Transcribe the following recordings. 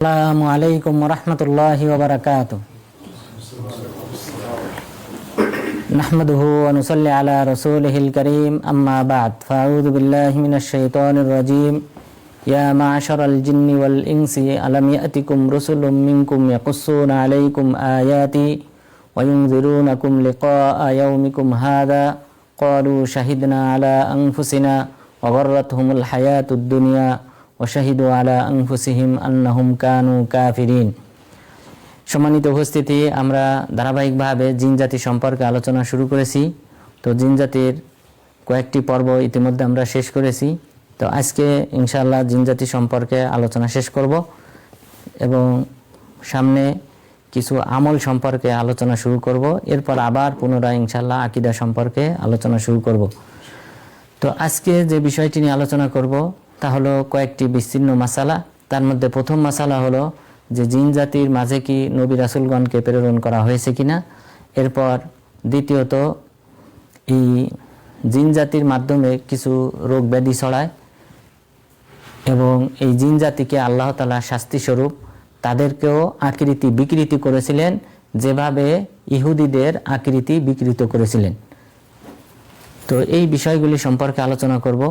السلام عليكم ورحمة الله وبركاته. نحمده ونصلي على رسوله الكريم أما بعد فأعوذ بالله من الشيطان الرجيم. يا معشر الجن والإنس ألم يأتكم رسل منكم يقصون عليكم آياتي وينذرونكم لقاء يومكم هذا؟ قالوا شهدنا على أنفسنا وغرتهم الحياة الدنيا. ওশাহিদু আলা আংফুসিহিম আন্নাহুম কানু কাফিরিন সম্মানিত উপস্থিতি, আমরা ধারাবাহিকভাবে জিনজাতি সম্পর্কে আলোচনা শুরু করেছি। তো জিনজাতির কয়েকটি পর্ব ইতিমধ্যে আমরা শেষ করেছি। তো আজকে ইনশাল্লাহ জিনজাতি সম্পর্কে আলোচনা শেষ করব এবং সামনে কিছু আমল সম্পর্কে আলোচনা শুরু করব। এরপর আবার পুনরায় ইনশাল্লাহ আকিদা সম্পর্কে আলোচনা শুরু করব। তো আজকে যে বিষয়টি নিয়ে আলোচনা করব তা হলো কয়েকটি বিস্তীর্ণ মাসালা। তার মধ্যে প্রথম মাসালা হলো যে জিন জাতির মাঝে কি নবী রাসুলগণকে প্রেরণ করা হয়েছে কিনা। এরপর দ্বিতীয়ত এই জিন জাতির মাধ্যমে কিছু রোগ ব্যাধি ছড়ায় এবং এই জিন জাতিকে আল্লাহ তালা শাস্তিস্বরূপ তাদেরকেও আকৃতি বিকৃতি করেছিলেন, যেভাবে ইহুদিদের আকৃতি বিকৃত করেছিলেন। তো এই বিষয়গুলি সম্পর্কে আলোচনা করব।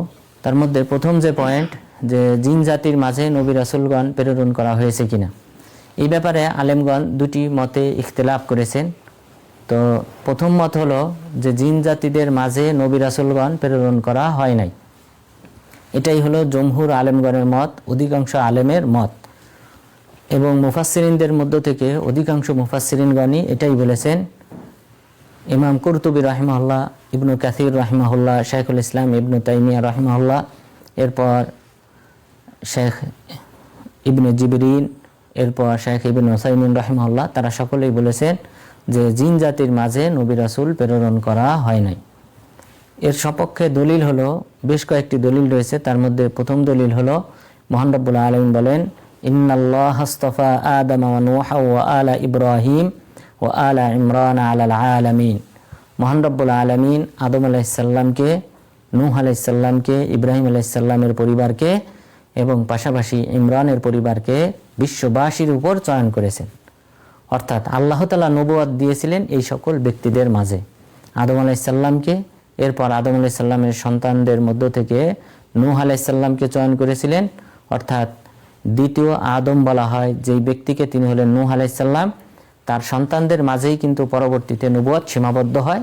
তার মধ্যে প্রথম যে পয়েন্ট যে জিন জাতির মাঝে নবী রাসুলগণ প্রেরণ করা হয়েছে কিনা। এই ব্যাপারে আলেমগণ দুটি মতে ইখতলাফ করেছেন। তো প্রথম মত হলো যে জিন জাতিদের মাঝে নবী রাসুলগণ প্রেরণ করা হয় নাই। এটাই হলো জমহুর আলেমগণের মত, অধিকাংশ আলেমের মত। এবং মুফাসসিরিনদের মধ্য থেকে অধিকাংশ মুফাসসিরিনগণই এটাই বলেছেন ইমাম কুরতুবী রাহিমাহুল্লাহ, ইবনু কাসির রাহিমাহুল্লাহ শেখুল ইসলাম ইবনু তাইমিয়া রাহিমাহুল্লাহ, এরপর শেখ ইবনু জিবরিন, এরপর শেখ ইবিন ওসাইমিন রাহিমাহুল্লাহ, তারা সকলেই বলেছেন যে জিন জাতির মাঝে নবী রাসুল প্রেরণ করা হয় নাই। এর সপক্ষে দলিল হলো, বেশ কয়েকটি দলিল রয়েছে, তার মধ্যে প্রথম দলিল হলো, মোহান রব্বুল আলম বলেন, ইন্নাল্লাহ হাস্তফা আদম ওয়া আলা ইব্রাহিম ও আলা ইমরান আলাল আলামিন। মোহান রব্বুল আলমিন আদম আলাইসাল্লামকে নূহ আলাইসাল্লামকে ইব্রাহিম আলাইসাল্লামের পরিবারকে এবং পাশাপাশি ইমরানের পরিবারকে বিশ্ববাসীর উপর চয়ন করেছেন। অর্থাৎ আল্লাহ তালা নবুয়াদ দিয়েছিলেন এই সকল ব্যক্তিদের মাঝে। আদম আলাইসাল্লামকে এরপর আদম আলাইসাল্লামের সন্তানদের মধ্য থেকে নূহ আলাইসাল্লামকে চয়ন করেছিলেন। অর্থাৎ দ্বিতীয় আদম বলা হয়, যেই ব্যক্তিকে তিনি হলেন নূহ আলাইসাল্লাম তার সন্তানদের মাঝেই কিন্তু পরবর্তীতে নবুয়াদ সীমাবদ্ধ হয়।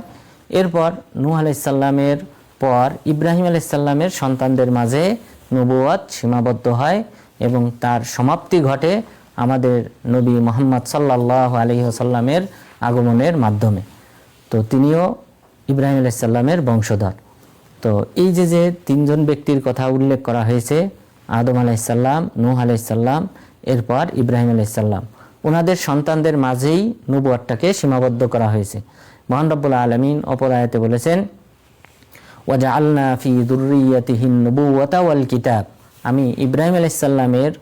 এরপর নূহ আলাইসাল্লামের পর ইব্রাহিম আলাইসাল্লামের সন্তানদের মাঝে নবুয়াদ সীমাবদ্ধ হয় এবং তার সমাপ্তি ঘটে আমাদের নবী মোহাম্মদ সাল্লাহ আলহিহসাল্লামের আগমনের মাধ্যমে। তো তিনিও ইব্রাহিম আলাইসাল্লামের বংশধর। তো এই যে যে তিনজন ব্যক্তির কথা উল্লেখ করা হয়েছে, আদম আলাইসাল্লাম নূহ আলাইসাল্লাম এরপর ইব্রাহিম আলাইসাল্লাম ওনাদের সন্তানদের মাঝেই নবুয়ারটাকে সীমাবদ্ধ করা হয়েছে। মহান রব্বুল আলমিন অপর বলেছেন ওয়াজা আল্লাহ ফি দুর্রিয়াতিহিন নবুয়াতা ওয়াল কিতাব। আমি ইব্রাহিম আলাইসাল্লামের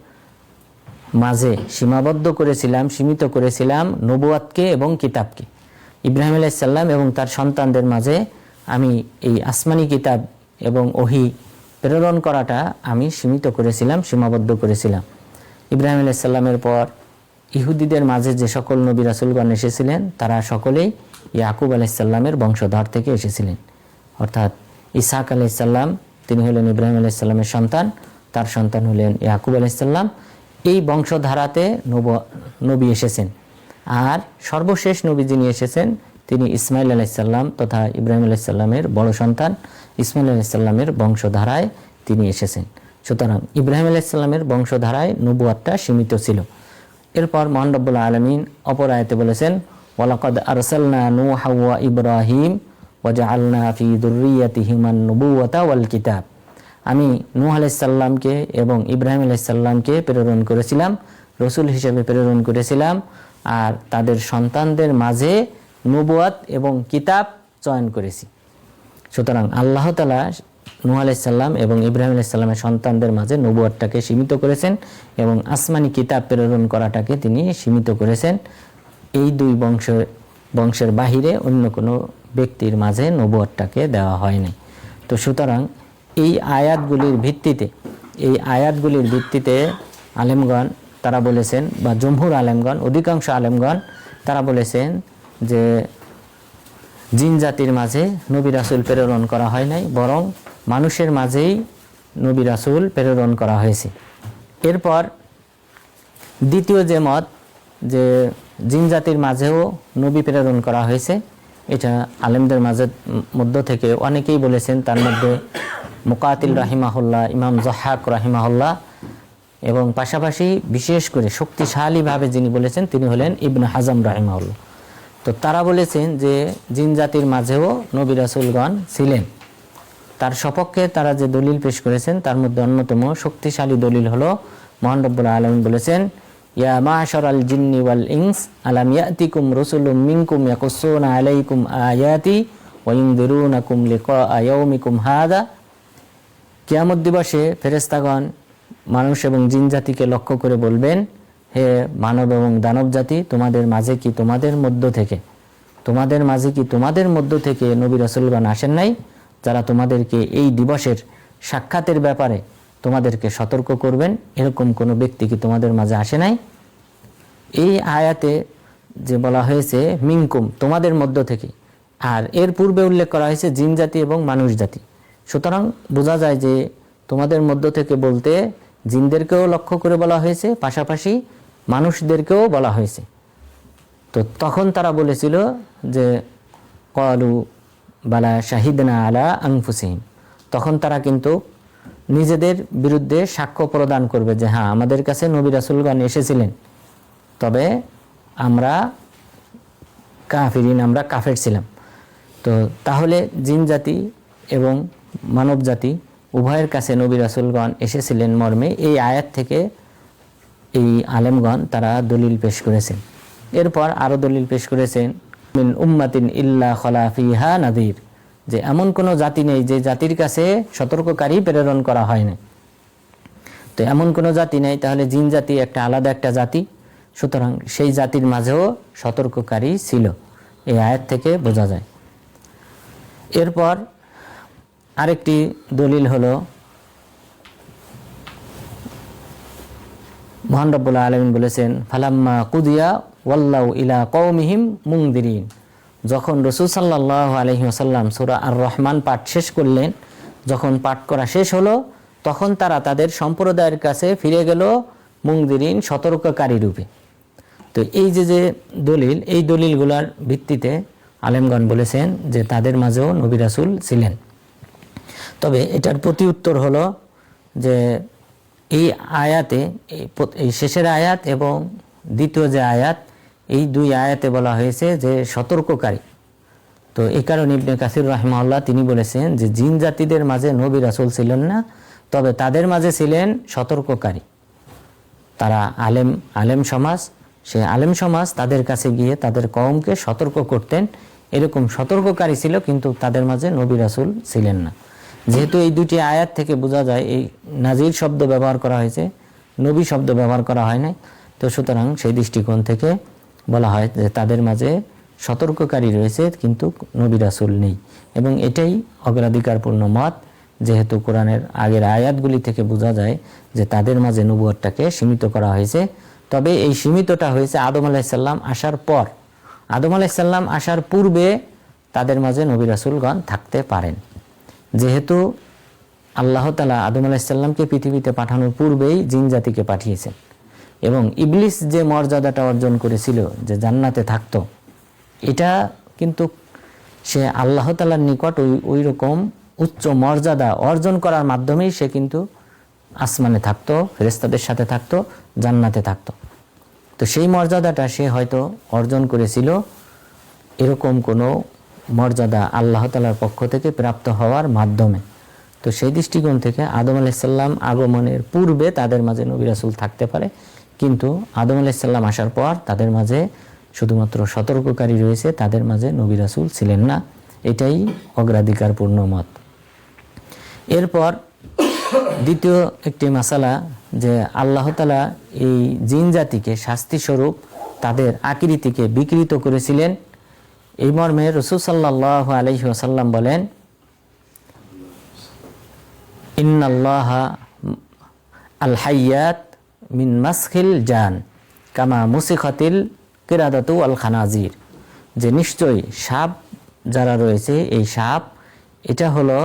মাঝে সীমাবদ্ধ করেছিলাম, সীমিত করেছিলাম নবুয়াতকে এবং কিতাবকে। ইব্রাহিম আলাইসাল্লাম এবং তার সন্তানদের মাঝে আমি এই আসমানি কিতাব এবং ওহি প্রেরণ করাটা আমি সীমিত করেছিলাম, সীমাবদ্ধ করেছিলাম। ইব্রাহিম আলাইসাল্লামের পর ইহুদিদের মাঝে যে সকল নবী রাসুলগণ এসেছিলেন, তারা সকলেই ইয়াকুব আলাইসাল্লামের বংশধর থেকে এসেছিলেন। অর্থাৎ ইসাক আলাইসাল্লাম তিনি হলেন ইব্রাহিম আলাইসাল্লামের সন্তান, তার সন্তান হলেন ইয়াকুব আলাইসাল্লাম এই বংশধারাতে নব, নবী এসেছেন। আর সর্বশেষ নবী যিনি এসেছেন, তিনি ইসমাইল আলাইসাল্লাম তথা ইব্রাহিম আলাইসাল্লামের বড় সন্তান, ইসমাইল আলাইসাল্লামের বংশধারায় তিনি এসেছেন। সুতরাং ইব্রাহিম আলাইসাল্লামের বংশধারায় নবুয়াতটা সীমিত ছিল। এরপর মহান রব্বুল আলমিন অপর আয়তে বলেছেন, ওয়ালাকদ আরসালনা নুহা ওয়া ইব্রাহিম ওয়াজআলনা ফি দুররিয়াতিহিমান নবুওয়াতা ওয়াল কিতাব। আমি নূহ আলাইসাল্লামকে এবং ইব্রাহিম আলাইসাল্লামকে প্রেরণ করেছিলাম, রসুল হিসেবে প্রেরণ করেছিলাম, আর তাদের সন্তানদের মাঝে নবুয়াত এবং কিতাব চয়ন করেছি। সুতরাং আল্লাহ তালা নূহ আলাইসাল্লাম এবং ইব্রাহিম আলাইসাল্লামের সন্তানদের মাঝে নবুয়ারটাকে সীমিত করেছেন এবং আসমানি কিতাব প্রেরণ করাটাকে তিনি সীমিত করেছেন। এই দুই বংশ বংশের বাহিরে অন্য কোনো ব্যক্তির মাঝে নবুয়ারটাকে দেওয়া হয়নি। তো সুতরাং এই আয়াতগুলির ভিত্তিতে, এই আয়াতগুলির ভিত্তিতে আলেমগণ, তারা বলেছেন বা জমহুর আলেমগণ, অধিকাংশ আলেমগণ, তারা বলেছেন যে জিন জাতির মাঝে নবী রাসুল প্রেরণ করা হয় নাই, বরং মানুষের মাঝেই নবী রাসুল প্রেরণ করা হয়েছে। এরপর দ্বিতীয় যে মত, যে জিন জাতির মাঝেও নবী প্রেরণ করা হয়েছে, এটা আলেমদের মাঝে মধ্য থেকে অনেকেই বলেছেন, তার মধ্যে মুকাতিল রাহিমাহুল্লাহ, ইমাম জহাক রাহিমাহুল্লাহ এবং পাশাপাশি বিশেষ করে শক্তিশালীভাবে যিনি বলেছেন, তিনি হলেন ইবনে হাজাম রাহিমাহুল্লাহ। তো তারা বলেছেন যে জিন জাতির মাঝেও নবী রাসুলগণ ছিলেন। তার সপক্ষে তারা যে দলিল পেশ করেছেন, তার মধ্যে অন্যতম শক্তিশালী দলিল হলো, মহান রব্বুল আলমিন বলেছেন, ইয়া মাশার আল জিন্নি ওয়াল ইংস আলাম ইয়াতিকুম রসুলুম মিনকুম ইয়াকুসুনা আলাইকুম আয়াতি ওয়া ইনদিরুনাকুম লিকা ইয়াউমিকুম হাদা। কিয়ামত দিবসে ফেরেস্তাগণ মানুষ এবং জিন জাতিকে লক্ষ্য করে বলবেন, হে মানব এবং দানব জাতি, তোমাদের মাঝে কি তোমাদের মধ্য থেকে? তোমাদের মাঝে কি তোমাদের মধ্য থেকে নবী রসুলগণ আসেন নাই? যারা তোমাদেরকে এই দিবসের সাক্ষাতের ব্যাপারে তোমাদেরকে সতর্ক করবেন, এরকম কোনো ব্যক্তি কি তোমাদের মাঝে আসে নাই? এই আয়াতে যে বলা হয়েছে মিঙ্কুম তোমাদের মধ্য থেকে। আর এর পূর্বে উল্লেখ করা হয়েছে, জিন জাতি এবং মানুষ জাতি। সুতরাং বোঝা যায় যে তোমাদের মধ্য থেকে বলতে জিনদেরকেও লক্ষ্য করে বলা হয়েছে, পাশাপাশি মানুষদেরকেও বলা হয়েছে। তো তখন তারা বলেছিল যে, কলু বালা শাহিদনা আলা আংফুসিম তখন তারা কিন্তু নিজেদের বিরুদ্ধে সাক্ষ্য প্রদান করবে যে হ্যাঁ আমাদের কাছে নবী রাসুলগণ এসেছিলেন। তবে আমরা কাফিরিন, আমরা কাফের ছিলাম। তো তাহলে জিন জাতি এবং মানব জাতি উভয়ের কাছে নবী রাসুলগণ এসেছিলেন মর্মে, এই আয়াত থেকে এই আলেমগণ তারা দলিল পেশ করেছেন। এরপর আরও দলিল পেশ করেছেন মিন উম্মাতিন ইল্লা খলাফিহা নাদির যে এমন কোনো জাতি নেই যে জাতির কাছে সতর্ককারী প্রেরণ করা হয় না তো এমন কোনো জাতি নেই, তাহলে জিন জাতি একটা আলাদা একটা জাতি। সুতরাং সেই জাতির মাঝেও সতর্ককারী ছিল। এই আয়াত থেকে বোঝা যায়। এরপর আরেকটি দলিল হলো, মহান আলমিন বলেছেন, ফালাম্মা কুদিয়া ওয়াল্লাউ ইলা কৌমিহিম মুংদিরিন যখন রসুল সাল্লাহ আলহি আসাল্লাম সুরা আর রহমান পাঠ শেষ করলেন, যখন পাঠ করা শেষ হলো, তখন তারা তাদের সম্প্রদায়ের কাছে ফিরে গেল মুংদিরিন সতর্ককারী রূপে। তো এই যে যে দলিল, এই দলিলগুলোর ভিত্তিতে আলেমগণ বলেছেন যে তাদের মাঝেও নবী রাসুল ছিলেন। তবে এটার প্রতি উত্তর হলো যে এই আয়াতে, এই শেষের আয়াত এবং দ্বিতীয় যে আয়াত এই দুই আয়াতে বলা হয়েছে যে সতর্ককারী। তো এই কারণে ইবনে কাসির রহমাল্লাহ তিনি বলেছেন যে জিন জাতিদের মাঝে নবী রাসুল ছিলেন না, তবে তাদের মাঝে ছিলেন সতর্ককারী। তারা আলেম আলেম সমাজ, সে আলেম সমাজ তাদের কাছে গিয়ে তাদের কওমকে সতর্ক করতেন। এরকম সতর্ককারী ছিল কিন্তু তাদের মাঝে নবী রাসুল ছিলেন না। যেহেতু এই দুটি আয়াত থেকে বোঝা যায়, এই নাজির শব্দ ব্যবহার করা হয়েছে, নবী শব্দ ব্যবহার করা হয় নাই। তো সুতরাং সেই দৃষ্টিকোণ থেকে বলা হয় যে তাদের মাঝে সতর্ককারী রয়েছে, কিন্তু নবী রাসুল নেই। এবং এটাই অগ্রাধিকারপূর্ণ মত, যেহেতু কোরআনের আগের আয়াতগুলি থেকে বোঝা যায় যে তাদের মাঝে নবুয়টাকে সীমিত করা হয়েছে। তবে এই সীমিতটা হয়েছে আদম আলাহিসাল্লাম আসার পর। আদম আলাহিসাল্লাম আসার পূর্বে তাদের মাঝে নবী রাসুলগণ থাকতে পারেন। যেহেতু আল্লাহ তালা আদম আলাহিসাল্লামকে পৃথিবীতে পাঠানোর পূর্বেই জিন জাতিকে পাঠিয়েছেন। এবং ইবলিস যে মর্যাদাটা অর্জন করেছিল, যে জান্নাতে থাকতো, এটা কিন্তু সে আল্লাহ তালার নিকট ওই ওই রকম উচ্চ মর্যাদা অর্জন করার মাধ্যমেই সে কিন্তু আসমানে থাকতো ফেরেস্তাদের সাথে থাকতো, জান্নাতে থাকতো। তো সেই মর্যাদাটা সে হয়তো অর্জন করেছিল। এরকম কোনো মর্যাদা আল্লাহ তালার পক্ষ থেকে প্রাপ্ত হওয়ার মাধ্যমে। তো সেই দৃষ্টিকোণ থেকে আদম আলাইসাল্লাম আগমনের পূর্বে তাদের মাঝে নবী রাসুল থাকতে পারে। কিন্তু আদম আলাইসাল্লাম আসার পর তাদের মাঝে শুধুমাত্র সতর্ককারী রয়েছে, তাদের মাঝে নবী রাসুল ছিলেন না। এটাই অগ্রাধিকারপূর্ণ মত। এরপর দ্বিতীয় একটি মাসালা যে আল্লাহ তালা এই জিন জাতিকে শাস্তি স্বরূপ তাদের আকৃতিকে বিকৃত করেছিলেন। এই মর্মে রসুল সাল্লাহ আলহি আসাল্লাম বলেন, ইন্নাল্লাহ আল হাইয়াত মিন মাসখিল জান, কামা মুসিখাতিল কিরাদাতু আল খানাজির যে নিশ্চয়ই সাপ যারা রয়েছে, এই সাপ, এটা হলো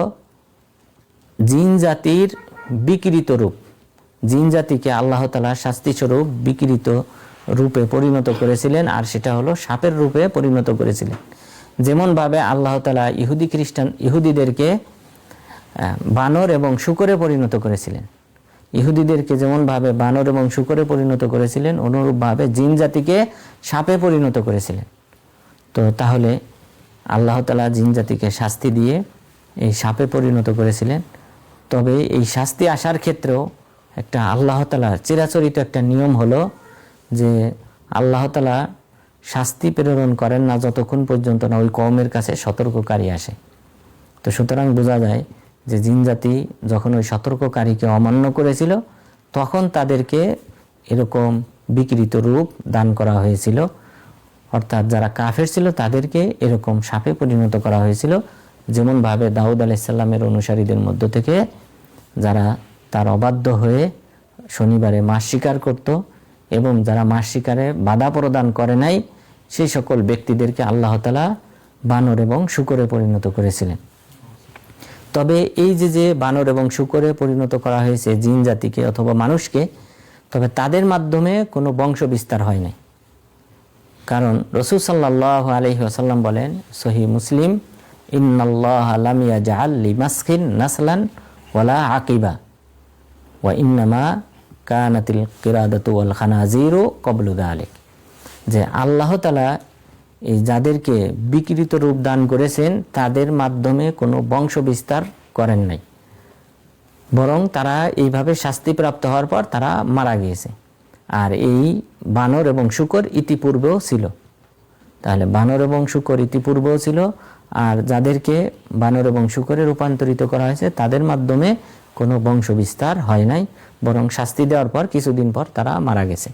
জিন জাতির বিকৃত রূপ। জিন জাতিকে আল্লাহ তালা শাস্তিস্বরূপ বিকৃত রূপে পরিণত করেছিলেন, আর সেটা হলো সাপের রূপে পরিণত করেছিলেন। যেমনভাবে আল্লাহ তালা ইহুদি খ্রিস্টান, ইহুদিদেরকে বানর এবং শুকরে পরিণত করেছিলেন। ইহুদিদেরকে যেমনভাবে বানর এবং শুকরে পরিণত করেছিলেন, অনুরূপভাবে জিন জাতিকে সাপে পরিণত করেছিলেন। তো তাহলে আল্লাহ তালা জিন জাতিকে শাস্তি দিয়ে এই সাপে পরিণত করেছিলেন। তবে এই শাস্তি আসার ক্ষেত্রেও একটা আল্লাহ তালা চিরাচরিত একটা নিয়ম হলো যে আল্লাহ তালা শাস্তি প্রেরণ করেন না যতক্ষণ পর্যন্ত না ওই কওমের কাছে সতর্ককারী আসে। তো সুতরাং বোঝা যায় যে জিন জাতি যখন ওই সতর্ককারীকে অমান্য করেছিল, তখন তাদেরকে এরকম বিকৃত রূপ দান করা হয়েছিল। অর্থাৎ যারা কাফের ছিল, তাদেরকে এরকম সাপে পরিণত করা হয়েছিল। যেমনভাবে দাউদ আলাইসাল্লামের অনুসারীদের মধ্য থেকে যারা তার অবাধ্য হয়ে শনিবারে মাস শিকার করত এবং যারা মাস শিকারে বাধা প্রদান করে নাই, সেই সকল ব্যক্তিদেরকে আল্লাহতালা বানর এবং শুকরে পরিণত করেছিলেন। তবে এই যে যে বানর এবং শুকরে পরিণত করা হয়েছে জিন জাতিকে অথবা মানুষকে, তবে তাদের মাধ্যমে কোনো বংশ বিস্তার হয় নাই। কারণ রসুল সাল্লাহ আলহি আসাল্লাম বলেন, সহি মুসলিম, ইন্নাল্লাহ আলামিয়া জাহাল লিমাসখিন নাসলান ওয়ালা আকিবা, ওয়া ইন্নামা কানাতিল কিরাদাতু ওয়াল খানাজিরু কবলুদা আলেক যে আল্লাহ তালা এই যাদেরকে বিকৃত রূপ দান করেছেন, তাদের মাধ্যমে কোনো বংশ বিস্তার করেন নাই। বরং তারা এইভাবে শাস্তিপ্রাপ্ত হওয়ার পর তারা মারা গিয়েছে। আর এই বানর এবং শুকর ইতিপূর্বেও ছিল। তাহলে বানর এবং শুকর ইতিপূর্বেও ছিল, আর যাদেরকে বানর এবং শুকরে রূপান্তরিত করা হয়েছে, তাদের মাধ্যমে কোনো বংশ বিস্তার হয় নাই, বরং শাস্তি দেওয়ার পর কিছুদিন পর তারা মারা গেছে।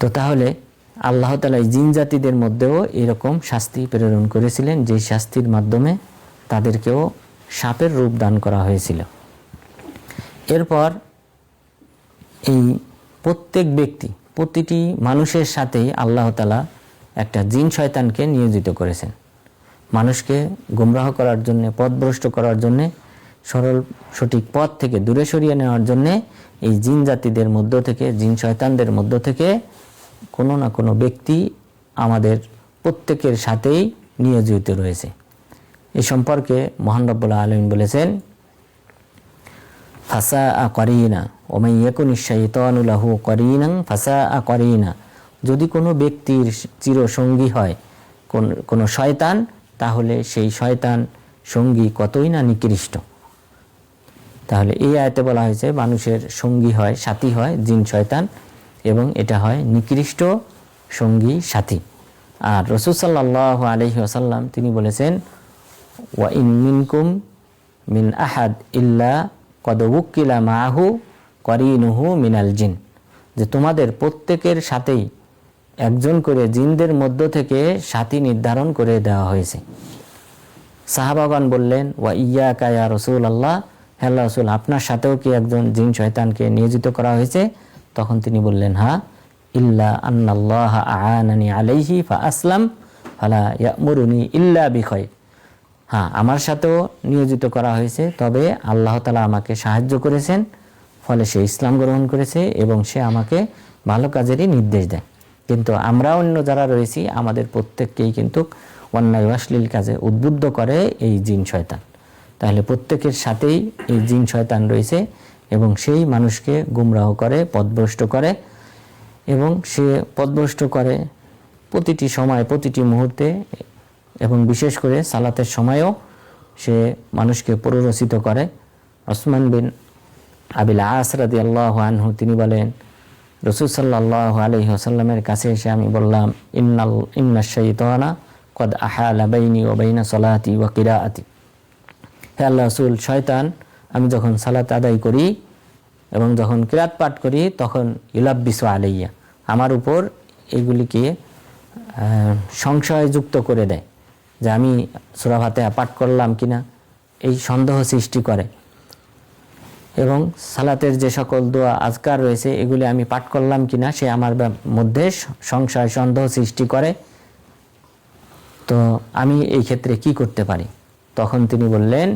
তো তাহলে আল্লাহ তালা জিন জাতিদের মধ্যেও এরকম শাস্তি প্রেরণ করেছিলেন, যে শাস্তির মাধ্যমে তাদেরকেও সাপের রূপ দান করা হয়েছিল। এরপর এই প্রত্যেক ব্যক্তি, প্রতিটি মানুষের সাথেই আল্লাহ তালা একটা জিন শয়তানকে নিয়োজিত করেছেন। মানুষকে গুমরাহ করার জন্যে, পথভ্রষ্ট করার জন্যে, সরল, সঠিক পথ থেকে দূরে সরিয়ে নেওয়ার জন্যে এই জিন জাতিদের মধ্য থেকে, জিন শয়তানদের মধ্য থেকে কোনো না কোনো ব্যক্তি আমাদের প্রত্যেকের সাথেই নিয়োজিত রয়েছে। এ সম্পর্কে মহান রব্বুল্লাহ আলমিন বলেছেন ফাসা আ করিনা, ওমাই ইয়কুন শাইতানুলাহু করিনাং ফাসা আ করিনা। যদি কোনো ব্যক্তির চিরসঙ্গী হয় কোন, কোনো শয়তান, তাহলে সেই শয়তান সঙ্গী কতই না নিকৃষ্ট। তাহলে এই আয়তে বলা হয়েছে, মানুষের সঙ্গী হয়, সাথী হয় জিন শয়তান। এবং এটা হয় নিকৃষ্ট সঙ্গী সাথী। আর রসুল সাল্লাহ আলহি আসাল্লাম তিনি বলেছেন, ওয়া ইন মিনকুম মিন আহাদ ইল্লা কদবুকিলা মাহু করিনুহু মিনাল জিন। যে তোমাদের প্রত্যেকের সাথেই একজন করে জিনদের মধ্য থেকে সাথী নির্ধারণ করে দেওয়া হয়েছে। সাহাবাগান বললেন, ওয়া ইয়া কায়া রসুল আল্লাহ হ্যাল্লা রসুল, আপনার সাথেও কি একজন জিন শয়তানকে নিয়োজিত করা হয়েছে? তখন তিনি বললেন, হা, ইল্লা আন্নাল্লাহ আনানি আলাইহি ফা আসলাম ফালা ইয়ামুরুনি ইল্লা বিখয় হ্যাঁ আমার সাথেও নিয়োজিত করা হয়েছে, তবে আল্লাহ তালা আমাকে সাহায্য করেছেন, ফলে সে ইসলাম গ্রহণ করেছে এবং সে আমাকে ভালো কাজেরই নির্দেশ দেয়। কিন্তু আমরা অন্য যারা রয়েছি, আমাদের প্রত্যেককেই কিন্তু অন্যায় অশ্লীল কাজে উদ্বুদ্ধ করে এই জিন শয়তান। তাহলে প্রত্যেকের সাথেই এই জিন শয়তান রয়েছে এবং সেই মানুষকে গুমরাহ করে পথভ্রষ্ট করে এবং সে পদভ্রষ্ট করে প্রতিটি সময়, প্রতিটি মুহূর্তে এবং বিশেষ করে সালাতের সময়ও সে মানুষকে প্ররোচিত করে। ওসমান বিন আবিল আসরাদি আল্লাহ আনহু, তিনি বলেন, রসুল সাল্লাহ আলহি আসাল্লামের কাছে এসে আমি বললাম, ইন্নাল, ইন্না শৈতানা কদ আহা লাবাইনি ও বাইনা সলাহাতি ও কিরাআতি। হে আল্লাহ রসুল, শয়তান আমি যখন সালাত আদায় করি এবং যখন কিরাত পাঠ করি, তখন ইলাব্বিস আলাইয়া। আমার উপর এগুলিকে সংশয়যুক্ত করে দেয় যে আমি সুরাভাতে পাঠ করলাম কিনা। এই সন্দেহ সৃষ্টি করে। এবং সালাতের যে সকল দোয়া, আজকার রয়েছে, এগুলি আমি পাঠ করলাম কিনা, সে আমার মধ্যে সংশয়, সন্দেহ সৃষ্টি করে। তো আমি এই ক্ষেত্রে কি করতে পারি? তখন তিনি বললেন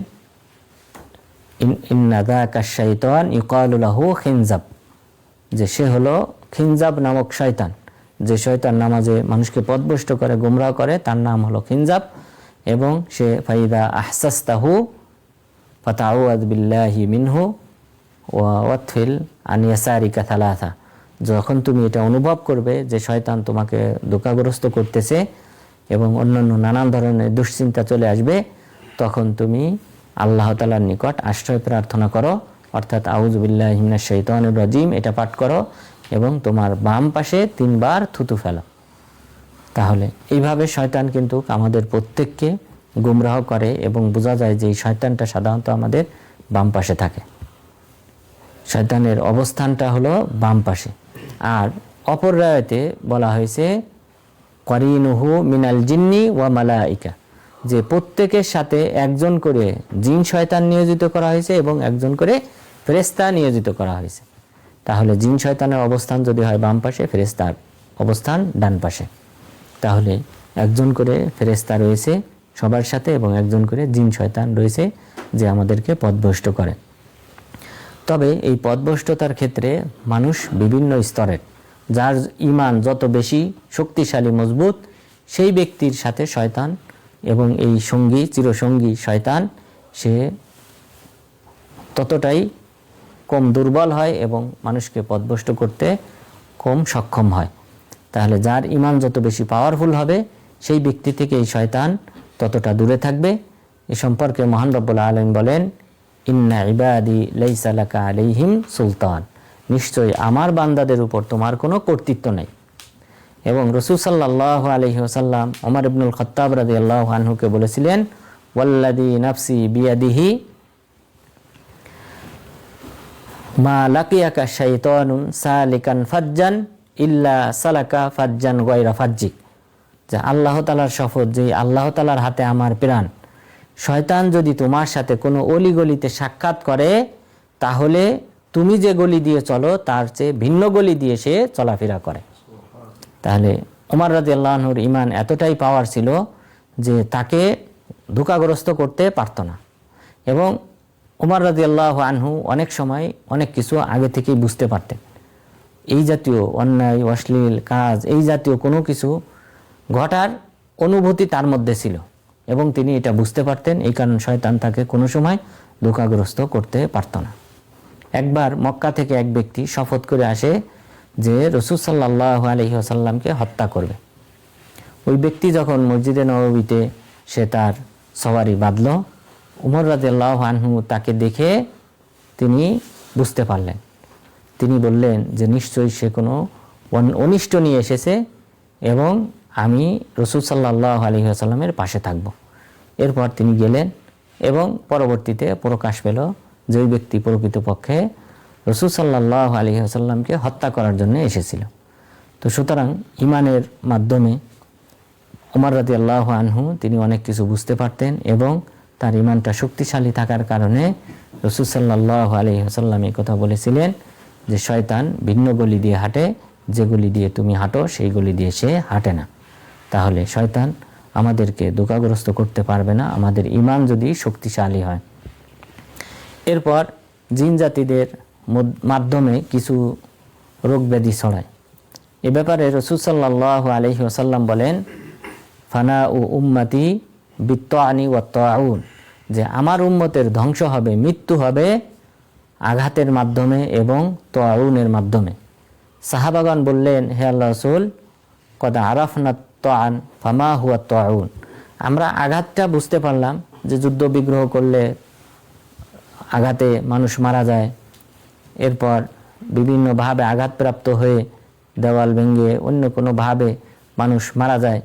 ইন্নাদা কাশাইতান ইকালুলাহু খিনজাব। যে সে হলো খিনজাব নামক শয়তান। যে শয়তান নামাজে মানুষকে পদভষ্ট করে, গুমরাহ করে, তার নাম হলো খিনজাব। এবং সে ফাইদা আহসাস্তাহু ফাতাউয়াদ বিল্লাহি মিনহু ওয়া ওয়াতফিল আন ইয়াসারিকা থালাথা যখন তুমি এটা অনুভব করবে যে শয়তান তোমাকে দোকাগ্রস্ত করতেছে এবং অন্যান্য নানান ধরনের দুশ্চিন্তা চলে আসবে, তখন তুমি আল্লাহ তালার নিকট আশ্রয় প্রার্থনা করো। অর্থাৎ আউজবিল্লাহ হিমনা শৈতানুর রাজিম, এটা পাঠ করো এবং তোমার বাম পাশে তিনবার থুতু ফেলো। তাহলে এইভাবে শয়তান কিন্তু আমাদের প্রত্যেককে গুমরাহ করে এবং বোঝা যায় যে এই শয়তানটা সাধারণত আমাদের বাম পাশে থাকে। শয়তানের অবস্থানটা হলো বাম পাশে। আর অপর রায়তে বলা হয়েছে, করিনুহু মিনাল জিন্নি ওয়া মালাইকা যে প্রত্যেকের সাথে একজন করে জিন শয়তান নিয়োজিত করা হয়েছে এবং একজন করে ফেরেস্তা নিয়োজিত করা হয়েছে। তাহলে জিন শয়তানের অবস্থান যদি হয় বাম পাশে ফেরেস্তার অবস্থান ডান পাশে। তাহলে একজন করে ফেরেস্তা রয়েছে সবার সাথে এবং একজন করে জিন শয়তান রয়েছে যে আমাদেরকে পথভ্রষ্ট করে। তবে এই পদভষ্টতার ক্ষেত্রে মানুষ বিভিন্ন স্তরের, যার ইমান যত বেশি শক্তিশালী, মজবুত, সেই ব্যক্তির সাথে শয়তান এবং এই সঙ্গী, চিরসঙ্গী শয়তান, সে ততটাই কম দুর্বল হয় এবং মানুষকে পদভষ্ট করতে কম সক্ষম হয়। তাহলে যার ইমান যত বেশি পাওয়ারফুল হবে, সেই ব্যক্তি থেকে এই শয়তান ততটা দূরে থাকবে। এ সম্পর্কে মহান রব্বুল আলম বলেন, ইন্না ইবাদি লাইসালাকা আলাইহিম সুলতান। নিশ্চয়ই আমার বান্দাদের উপর তোমার কোনো কর্তৃত্ব নেই। এবং রসুল সাল্লাহ আলহি ওসাল্লাম ওমর ইবনুল খত্তাব রাদি আল্লাহ আনহুকে বলেছিলেন ওয়াল্লাদি নাফসি বিয়াদিহি মা লাকিয়াকা শাইতানুন সালিকান ফাজ্জান ইল্লা সালাকা ফাজ্জান গয়রা ফাজ্জিক। যে আল্লাহ তালার শপথ যে আল্লাহ তালার হাতে আমার প্রাণ। শয়তান যদি তোমার সাথে কোনো অলিগলিতে সাক্ষাৎ করে, তাহলে তুমি যে গলি দিয়ে চলো, তার চেয়ে ভিন্ন গলি দিয়ে সে চলাফেরা করে। তাহলে ওমর রাজি আল্লাহনুর ইমান এতটাই পাওয়ার ছিল যে তাকে ধোকাগ্রস্ত করতে পারতো না। এবং ওমর রাজি আল্লাহ আনহু অনেক সময় অনেক কিছু আগে থেকেই বুঝতে পারতেন। এই জাতীয় অন্যায়, অশ্লীল কাজ, এই জাতীয় কোনো কিছু ঘটার অনুভূতি তার মধ্যে ছিল এবং তিনি এটা বুঝতে পারতেন, এই কারণ শয়তান তাকে কোনো সময় ধোকাগ্রস্ত করতে পারত না। একবার মক্কা থেকে এক ব্যক্তি শপথ করে আসে যে রসুল সাল্লাহ আলহি আসাল্লামকে হত্যা করবে। ওই ব্যক্তি যখন মসজিদে নববীতে সে তার সওয়ারি বাঁধল, উমর রাজিয়াল্লাহ আনহু তাকে দেখে তিনি বুঝতে পারলেন। তিনি বললেন যে, নিশ্চয়ই সে কোনো অনিষ্ট নিয়ে এসেছে এবং আমি রসুল সাল্লাহ আলী আসাল্লামের পাশে থাকব। এরপর তিনি গেলেন এবং পরবর্তীতে প্রকাশ পেল যে, ওই ব্যক্তি প্রকৃতপক্ষে রসুল সাল্লাহ আলী আসাল্লামকে হত্যা করার জন্য এসেছিল। তো সুতরাং ইমানের মাধ্যমে ওমর রাজি আল্লাহ আনহু তিনি অনেক কিছু বুঝতে পারতেন এবং তার ইমানটা শক্তিশালী থাকার কারণে রসুল সাল্লাহ আলী হাসাল্লাম এই কথা বলেছিলেন যে, শয়তান ভিন্ন গলি দিয়ে হাঁটে যেগুলি দিয়ে তুমি হাঁটো, সেই গলি দিয়ে সে হাঁটে না। তাহলে শয়তান আমাদেরকে দোকাগ্রস্ত করতে পারবে না, আমাদের ইমান যদি শক্তিশালী হয়। এরপর জিন জাতিদের মাধ্যমে কিছু রোগ ব্যাধি ছড়ায়। এ ব্যাপারে রসুল সাল্লাহ আলহি ওসাল্লাম বলেন ফানা ও উম্মাতি বিত্ত আনি ও তাউন যে আমার উম্মতের ধ্বংস হবে, মৃত্যু হবে আঘাতের মাধ্যমে এবং তোয়াউনের মাধ্যমে। সাহাবাগান বললেন, হে আল্লাহ রসুল, কদা আরাফনা তোয়ান ফামা হুয়া তোয়াউন আমরা আঘাতটা বুঝতে পারলাম যে যুদ্ধ বিগ্রহ করলে আঘাতে মানুষ মারা যায় এরপর বিভিন্নভাবে আঘাতপ্রাপ্ত হয়ে দেওয়াল ভেঙে অন্য কোনোভাবে মানুষ মারা যায়।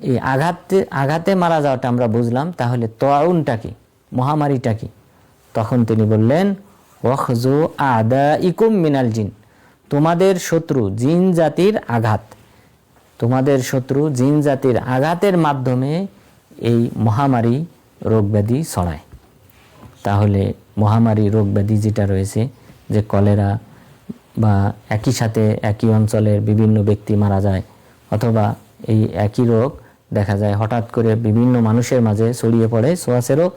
এই আঘাতে আঘাতে মারা যাওয়াটা আমরা বুঝলাম, তাহলে তোয়াউনটা কি? মহামারীটা কি? তখন তিনি বললেন, ওয়াখজু আদা ইকুম মিনাল জিন। তোমাদের শত্রু জিন জাতির আঘাত। তোমাদের শত্রু জিন জাতির আঘাতের মাধ্যমে এই মহামারী রোগব্যাধি ছড়ায়। তাহলে মহামারী রোগ ব্যাধি যেটা রয়েছে যে কলেরা বা একই সাথে একই অঞ্চলের বিভিন্ন ব্যক্তি মারা যায় অথবা এই একই রোগ দেখা যায়, হঠাৎ করে বিভিন্ন মানুষের মাঝে ছড়িয়ে পড়ে সোয়াশে রোগ।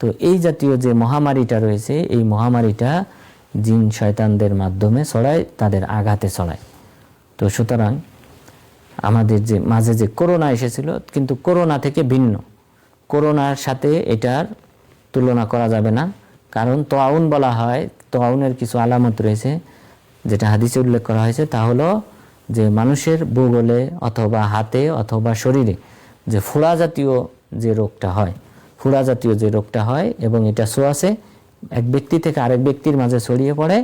তো এই জাতীয় যে মহামারীটা রয়েছে, এই মহামারীটা জিন শয়তানদের মাধ্যমে ছড়ায়, তাদের আঘাতে ছড়ায়। তো সুতরাং আমাদের যে, মাঝে যে করোনা এসেছিল, কিন্তু করোনা থেকে ভিন্ন। করোনার সাথে এটার তুলনা করা যাবে না। কারণ তোয়াউন বলা হয় তোয়াউনের কিছু আলামত রয়েছে, যেটা হাদিসে উল্লেখ করা হয়েছে, তা হলো যে মানুষের ভূগোলে অথবা হাতে অথবা শরীরে যে ফোড়া জাতীয় যে রোগটা হয় ফোড়া জাতীয় যে রোগটা হয় এবং এটা সোয়াসে এক ব্যক্তি থেকে আরেক ব্যক্তির মাঝে ছড়িয়ে পড়ে,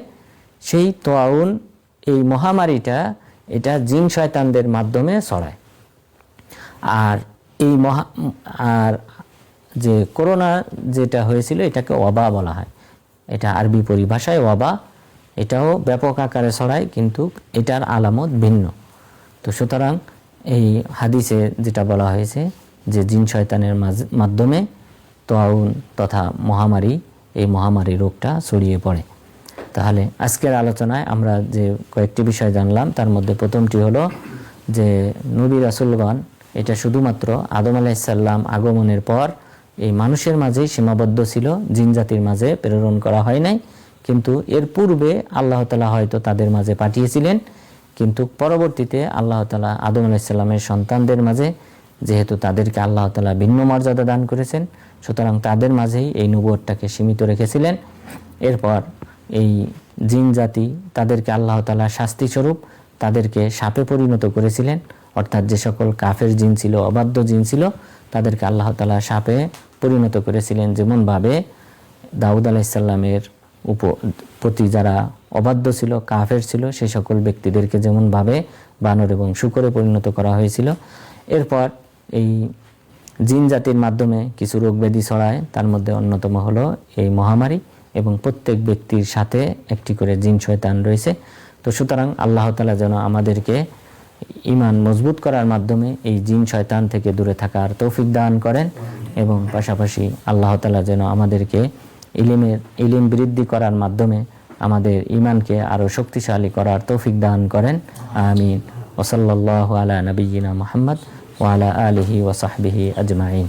সেই তোয়াউন, এই মহামারীটা এটা জিন শয়তানদের মাধ্যমে ছড়ায়। আর এই মহা, আর যে করোনা যেটা হয়েছিল এটাকে ওবা বলা হয়। এটা আরবি পরিভাষায় ওবা এটাও ব্যাপক আকারে ছড়ায়, কিন্তু এটার আলামত ভিন্ন। তো সুতরাং এই হাদিসে যেটা বলা হয়েছে যে জিন শয়তানের মাধ্যমে তাউন তথা মহামারী, এই মহামারী রোগটা ছড়িয়ে পড়ে। তাহলে আজকের আলোচনায় আমরা যে কয়েকটি বিষয় জানলাম, তার মধ্যে প্রথমটি হলো যে নবী রাসুলগণ, এটা শুধুমাত্র আদম আলাইসাল্লাম আগমনের পর এই মানুষের মাঝেই সীমাবদ্ধ ছিল, জিন জাতির মাঝে প্রেরণ করা হয় নাই। কিন্তু এর পূর্বে আল্লাহ তালা হয়তো তাদের মাঝে পাঠিয়েছিলেন। কিন্তু পরবর্তীতে আল্লাহ তালা আদম আলাইসাল্লামের সন্তানদের মাঝে, যেহেতু তাদেরকে আল্লাহ তালা ভিন্ন মর্যাদা দান করেছেন, সুতরাং তাদের মাঝেই এই নবুয়টাকে সীমিত রেখেছিলেন। এরপর এই জিন জাতি তাদেরকে আল্লাহ তালা শাস্তি স্বরূপ তাদেরকে সাপে পরিণত করেছিলেন। অর্থাৎ যে সকল কাফের জিন ছিল, অবাধ্য জিন ছিল তাদেরকে আল্লাহ তালা সাপে পরিণত করেছিলেন যেমনভাবে দাউদ আলাইসাল্লামের উপ প্রতি যারা অবাধ্য ছিল, কাফের ছিল সেই সকল ব্যক্তিদেরকে যেমনভাবে বানর এবং শুকরে পরিণত করা হয়েছিল। এরপর এই জিন জাতির মাধ্যমে কিছু রোগ ব্যাধি ছড়ায়, তার মধ্যে অন্যতম হলো এই মহামারী এবং প্রত্যেক ব্যক্তির সাথে একটি করে জিন শয়তান রয়েছে। তো সুতরাং আল্লাহ তালা যেন আমাদেরকে ইমান মজবুত করার মাধ্যমে এই জিন শয়তান থেকে দূরে থাকার তৌফিক দান করেন এবং পাশাপাশি আল্লাহ তালা যেন আমাদেরকে ইলিমের, ইলিম বৃদ্ধি করার মাধ্যমে আমাদের ইমানকে আরও শক্তিশালী করার তৌফিক দান করেন। আমিন। ওসল্লাহ আলা নবীনা মোহাম্মদ ওয়ালা আলহি ওসাহবিহি আজমাইন।